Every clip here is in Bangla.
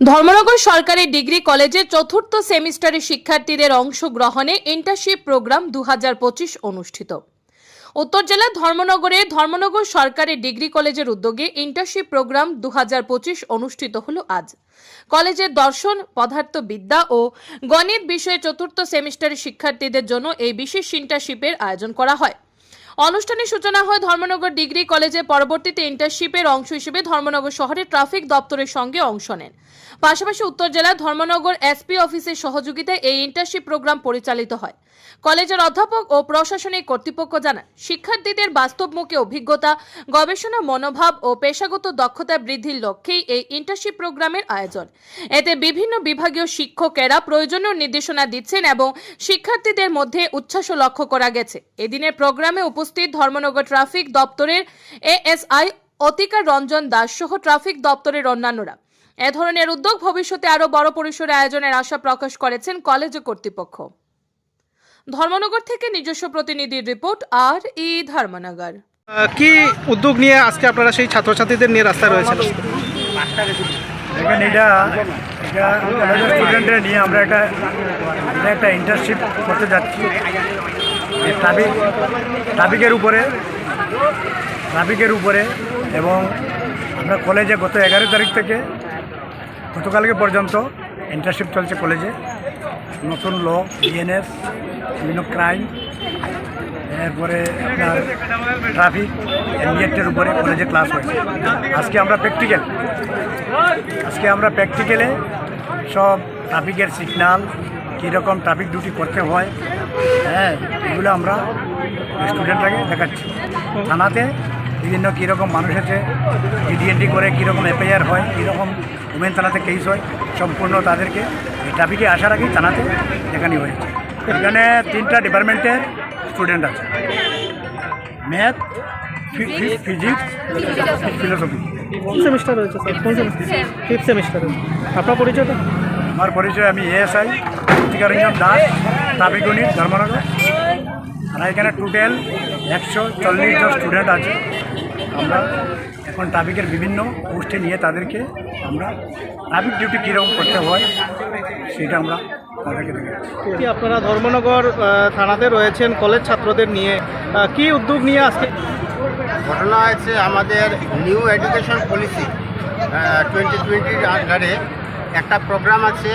ধর্মনগর সরকারি ডিগ্রি কলেজে চতুর্থ সেমিস্টারের শিক্ষার্থীদের অংশগ্রহণে ইন্টার্নশিপ প্রোগ্রাম দু হাজার পঁচিশ অনুষ্ঠিত। উত্তর জেলার ধর্মনগরে ধর্মনগর সরকারি ডিগ্রি কলেজের উদ্যোগে ইন্টার্নশিপ প্রোগ্রাম দু হাজার পঁচিশ অনুষ্ঠিত হলো আজ। কলেজের দর্শন, পদার্থবিদ্যা ও গণিত বিষয়ে চতুর্থ সেমিস্টারের শিক্ষার্থীদের জন্য এই বিশেষ ইন্টার্নশিপের আয়োজন করা হয়। অনুষ্ঠানের সূচনা হয় ধর্মনগর ডিগ্রি কলেজে। পরবর্তীতে ইন্টার্নশিপের অংশ হিসেবে ধর্মনগর শহরের ট্রাফিক দপ্তরের সঙ্গে অংশ নেন। পাশাপাশি উত্তর জেলার ধর্মনগর এসপি অফিসের সহযোগিতায় এই ইন্টার্নশিপ প্রোগ্রাম পরিচালিত হয়। কলেজের অধ্যাপক ও প্রশাসনিক কর্তৃপক্ষ জানান শিক্ষার্থীদের বাস্তবমুখী অভিজ্ঞতা, গবেষণা মনোভাব ও পেশাগত দক্ষতা বৃদ্ধির লক্ষ্যেই এই ইন্টার্নশিপ প্রোগ্রামের আয়োজন। এতে বিভিন্ন বিভাগীয় শিক্ষকেরা প্রয়োজনীয় নির্দেশনা দিচ্ছেন এবং শিক্ষার্থীদের মধ্যে উচ্ছ্বাস লক্ষ্য করা গেছে। এদিনের প্রোগ্রামে উপস্থিত ধর্মনগর ট্রাফিক দপ্তরের এএসআই অতিকা রঞ্জন দাস সহ ট্রাফিক দপ্তরের অন্যান্যরা। এ ধরনের উদ্যোগ ভবিষ্যতে আরও বড় পরিসরে আয়োজনের আশা প্রকাশ করেছেন কলেজ কর্তৃপক্ষ। ধর্মনগর থেকে নিজস্ব প্রতিনিধির রিপোর্ট আর ই ধর্মনগর। কি উদ্যোগ নিয়ে আজকে আপনারা সেই ছাত্রছাত্রীদের নিয়ে রাস্তায় রয়েছেন? দেখেন এটা এটা কলেজের স্টুডেন্টরা নিয়ে আমরা একটা একটা ইন্টার্নশিপ করতে যাচ্ছি। ট্রাফিক ট্রাফিকের উপরে ট্রাফিকের উপরে এবং আমরা কলেজে গত এগারো তারিখ থেকে গতকালকে পর্যন্ত ইন্টার্নশিপ চলছে কলেজে নতুন ল বিএনএস বিভিন্ন ক্রাইম এরপরে আপনার ট্রাফিক এমবিএটের উপরে কলেজে ক্লাস হয়েছে। আজকে আমরা প্র্যাকটিক্যাল আজকে আমরা প্র্যাকটিক্যালে সব ট্রাফিকের সিগনাল কীরকম ট্রাফিক ডিউটি করতে হয় হ্যাঁ এগুলো আমরা স্টুডেন্টরাকে দেখাচ্ছি। থানাতে বিভিন্ন কীরকম মানুষ আছে ডিডিএনডি করে কীরকম এফআইআর হয়, কীরকম উমেন থানাতে কেস হয়, সম্পূর্ণ তাদেরকে এই ট্রাফিকে আসার আগেই থানাতে দেখানি হয়েছে। এখানে তিনটা ডিপার্টমেন্টের স্টুডেন্ট আছে। Math physics philosophy. কোন সেমিস্টার রয়েছে স্যার? কোন সেমিস্টার? ফিফথ সেমিস্টারে আপনার পরিচয়টা? আমার পরিচয় আমি ASI Ranjan Das traffic unit Dharmanagar. আর এখানে টোটাল একশো চল্লিশ জন স্টুডেন্ট আছে। আমরা এখন ট্রাফিকের বিভিন্ন পোস্টে নিয়ে তাদেরকে আমরা ট্রাফিক ডিউটি কীরকম করতে হয় সেটা আমরা তাদেরকে কি আপনারা ধর্মনগর থানাতে রয়েছেন কলেজ ছাত্রদের নিয়ে কি উদ্যোগ নিয়ে আসছে ঘটনা হয়েছে আমাদের নিউ এডুকেশন পলিসি টোয়েন্টি টোয়েন্টির আন্ডারে একটা প্রোগ্রাম আছে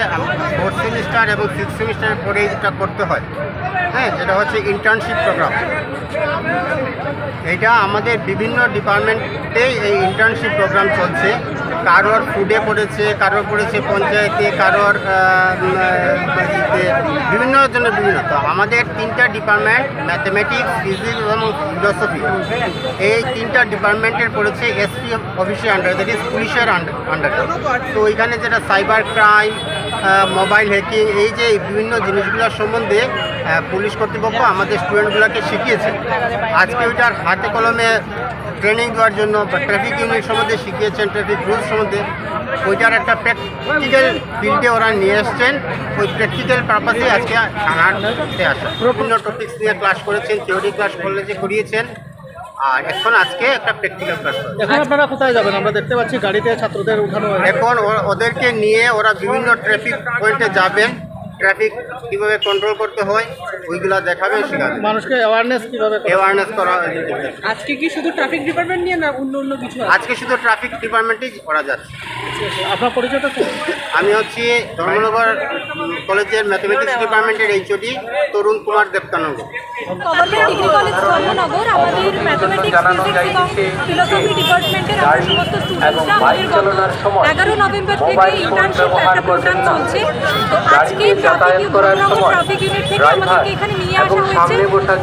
ফোর্থ সেমিস্টার এবং সিক্স সেমিস্টারের পরে এটা করতে হয়। হ্যাঁ যেটা হচ্ছে ইন্টার্নশিপ প্রোগ্রাম এটা আমাদের বিভিন্ন ডিপার্টমেন্টেই এই ইন্টার্নশিপ প্রোগ্রাম চলছে। কারোর ফুডে পড়েছে, কারোর পড়েছে পঞ্চায়েতে, কারোর বিভিন্ন জনের বিভিন্ন। তো আমাদের তিনটা ডিপার্টমেন্ট ম্যাথমেটিক্স ফিজিক্স এবং ফিলোসফি এই তিনটা ডিপার্টমেন্টের পড়েছে এসপি অফিসের আন্ডার দ্যাট ইজ পুলিশের আন্ডার তো এখানে যেটা সাইবার ক্রাইম মোবাইল হ্যাকিং এই যে বিভিন্ন জিনিসগুলোর সম্বন্ধে পুলিশ কর্তৃপক্ষ আমাদের স্টুডেন্টগুলোকে শিখিয়েছে। আজকে ওইটার হাতে কলমে ট্রেনিং দেওয়ার জন্য বা ট্রাফিক ইউনিট সম্বন্ধে শিখিয়েছেন ট্রাফিক রুলস সম্বন্ধে। ওইটার একটা প্র্যাকটিক্যাল ফিল্ডে ওরা নিয়ে এসছেন। ওই প্র্যাকটিক্যাল পারপাসে আজকে থানাতে আসা। বিভিন্ন টপিক্স নিয়ে ক্লাস করেছেন থিওরি ক্লাস কলেজে করিয়েছেন। আর এখন আজকে একটা প্র্যাকটিক্যাল ক্লাস এখন আপনারা কোথায় যাবেন? আমরা দেখতে পাচ্ছি গাড়িতে ছাত্রদের উঠানো এখন ওদেরকে নিয়ে ওরা বিভিন্ন ট্রাফিক পয়েন্টে যাবেন। ট্রাফিক কীভাবে কন্ট্রোল করতে হয় ওইগুলো দেখাবেন শেখাবেন মানুষকে অ্যাওয়ারনেস কীভাবে অ্যাওয়ারনেস করা আজকে কি শুধু ট্রাফিক ডিপার্টমেন্ট নিয়ে না অন্য অন্য কিছু আজকে শুধু ট্রাফিক ডিপার্টমেন্টেই করা যাচ্ছে। আপনার পরিচয়টা আমি হচ্ছি ধর্মনগর কলেজের ম্যাথমেটিক্স ডিপার্টমেন্টের HOD Tarun Kumar Debakananda government degree college Dharmanagar আমাদের ম্যাথমেটিক্স এবং ফিলোসফি ডিপার্টমেন্টের আমরা সমস্ত স্টুডেন্টসরা আমাদের গত এগারো নভেম্বর থেকে ইন্টার্নশিপ একটা প্রোগ্রাম চলছে। তো আজকে ট্রাফিক ধর্মনগর ট্রাফিক ইউনিট থেকে আমাদেরকে এখানে নিয়ে আসা হয়েছে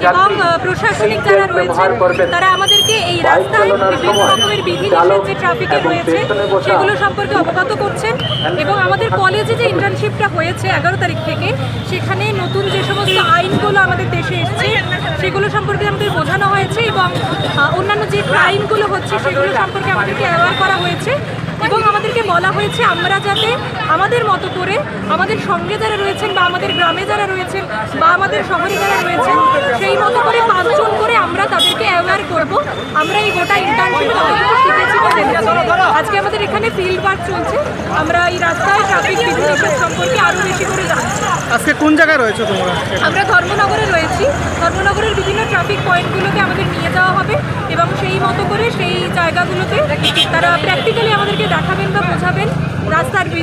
এবং প্রশাসনিক যারা রয়েছেন তারা আমাদেরকে এই রাস্তায় বিভিন্ন রকমের বিধি নিষেধ যে ট্রাফিকের রয়েছে সেগুলো সম্পর্কে অবগত করছেন এবং আমাদের কলেজে যে ইন্টার্নশিপটা হয়েছে এগারো তারিখ থেকে সেখানে নতুন যে সমস্ত আইনগুলো আমাদের দেশে এসছে সেগুলো সম্পর্কে আমাদের বোঝানো হয়েছে এবং অন্যান্য যে ক্রাইমগুলো হচ্ছে সেগুলো সম্পর্কে আমাদেরকে অ্যাওয়ার করা হয়েছে। এবং বলা হয়েছে আমরা যাতে আমাদের মতো করে আমাদের সঙ্গে যারা রয়েছেন বা আমাদের গ্রামে যারা রয়েছেন বা আমাদের শহরে যারা রয়েছেন সেই মতো করে পাঁচজন করে আমরা তাদেরকে অ্যাওয়্যার করব। আমরা এই গোটা ইন্টার্নশিপ শিখেছি বা আজকে আমাদের এখানে ফিল্ড ওয়ার্ক চলছে। আমরা এই রাস্তায় ট্রাফিক বিধি সম্পর্কে আরও বেশি করে জানছি আজকে কোন জায়গায় রয়েছে তোমরা? আমরা ধর্মনগরে রয়েছি। ধর্মনগরের বিভিন্ন ট্রাফিক পয়েন্টগুলোকে আমাদের নিয়ে যাওয়া হবে এবং সেই মতো করে সেই জায়গাগুলোতে তারা প্র্যাকটিক্যালি আমাদেরকে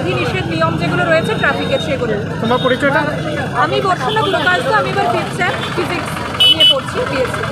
রাস্তার বিধি নিষেধ নিয়ম যেগুলো রয়েছে ট্রাফিকের সেগুলো। তোমার পরিচয়টা আমি গুরুকাজ আমি এবার ফিফথ স্যার ফিজিক্স নিয়ে পড়ছি বিএসসি